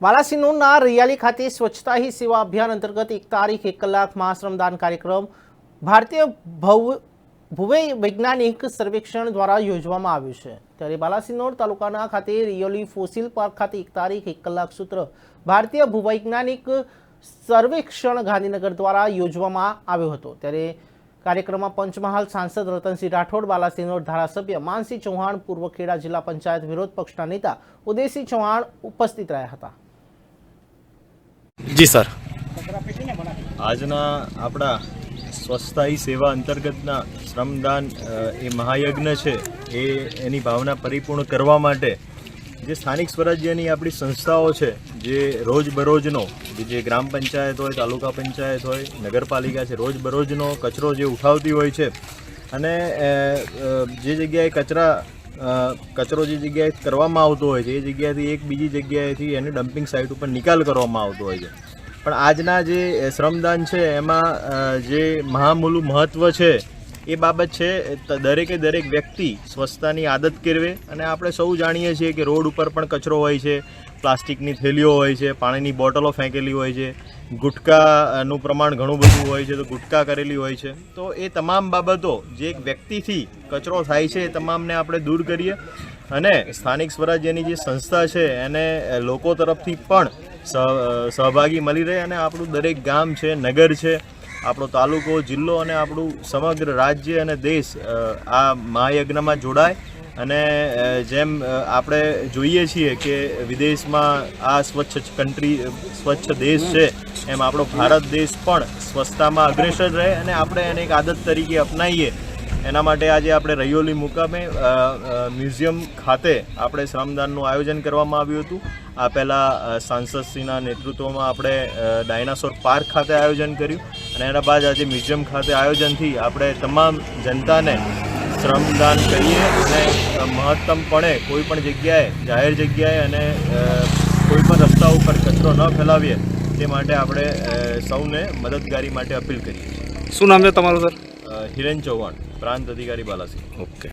બાલાસિનોરના રૈયાલી ખાતે સ્વચ્છતા હી સેવા અભિયાન અંતર્ગત એક તારીખ એક કલાકમાં શ્રમદાન કાર્યક્રમ ભારતીય ભવ ભૂવે વૈજ્ઞાનિક સર્વેક્ષણ દ્વારા યોજવામાં આવ્યું છે. ત્યારે બાલાસિનોર તાલુકાના ખાતે રિયોલી ફોસિલ પાર્ક ખાતે એક તારીખ એક કલાક સૂત્ર ભારતીય ભૂવૈજ્ઞાનિક સર્વેક્ષણ ગાંધીનગર દ્વારા યોજવામાં આવ્યો હતો. ત્યારે કાર્યક્રમમાં પંચમહાલ સાંસદ રતનસિંહ રાઠોડ બાલાસિનોર ધારાસભ્ય માનસિંહ ચૌહાણ, પૂર્વ ખેડા જિલ્લા પંચાયત વિરોધ પક્ષના નેતા ઉદયસિંહ ચૌહાણ ઉપસ્થિત રહ્યા હતા. જી, સર. આજના આપણા સ્વસ્થાયી સેવા અંતર્ગતના શ્રમદાન એ મહાયજ્ઞ છે, એ એની ભાવના પરિપૂર્ણ કરવા માટે જે સ્થાનિક સ્વરાજ્યની આપણી સંસ્થાઓ છે, જે રોજબરોજનો જે ગ્રામ પંચાયત હોય, તાલુકા પંચાયત હોય, નગરપાલિકા છે, રોજબરોજનો કચરો જે ઉઠાવતી હોય છે, અને જે જગ્યાએ કચરા કચરો જે જગ્યાએ કરવામાં આવતો હોય છે, એ જગ્યાએથી એક બીજી જગ્યાએથી એને ડમ્પિંગ સાઇટ ઉપર નિકાલ કરવામાં આવતો હોય છે. પણ આજના જે શ્રમદાન છે, એમાં જે મહામૂલું મહત્ત્વ છે એ બાબત છે દરેકે દરેક વ્યક્તિ સ્વચ્છતાની આદત કેળવે અને આપણે સૌ જાણીએ છીએ કે રોડ ઉપર પણ કચરો હોય છે, પ્લાસ્ટિકની થેલીઓ હોય છે, પાણીની બોટલો ફેંકેલી હોય છે, ગુટકાનું પ્રમાણ ઘણું બધું હોય છે, તો ગુટકા કરેલી હોય છે. તો એ તમામ બાબતો જે એક વ્યક્તિથી કચરો થાય છે, એ તમામને આપણે દૂર કરીએ અને સ્થાનિક સ્વરાજ્યની જે સંસ્થા છે, એને લોકો તરફથી પણ સહ- સહભાગી મળી રહે અને આપણું દરેક ગામ છે, નગર છે આપણો તાલુકો, જિલ્લો અને આપણું સમગ્ર રાજ્ય અને દેશ આ મહાયજ્ઞમાં જોડાય. અને જેમ આપણે જોઈએ છીએ કે વિદેશમાં આ સ્વચ્છ કન્ટ્રી સ્વચ્છ દેશ છે, એમ આપણો ભારત દેશ પણ સ્વચ્છતામાં અગ્રેસર રહે અને આપણે એને એક આદત તરીકે અપનાવીએ એના માટે આજે આપણે રૈયોલી મુકામે મ્યુઝિયમ ખાતે આપણે શ્રમદાનનું આયોજન કરવામાં આવ્યું હતું. આ આપેલા સાંસદશ્રીના નેતૃત્વમાં આપણે ડાયનાસોર પાર્ક ખાતે આયોજન કર્યું અને એના બાદ આજે મ્યુઝિયમ ખાતે આયોજનથી આપણે તમામ જનતાને શ્રમદાન કરીએ અને મહત્તમપણે કોઈપણ જગ્યાએ જાહેર જગ્યાએ અને કોઈ પણ રસ્તા ઉપર કચરો ન ફેલાવીએ તે માટે આપણે સૌને મદદગારી માટે અપીલ કરીએ છીએ. શું નામ છે તમારું સર? હિરેન ચૌહાણ પ્રાંત અધિકારી બાલાસિંહ. ઓકે.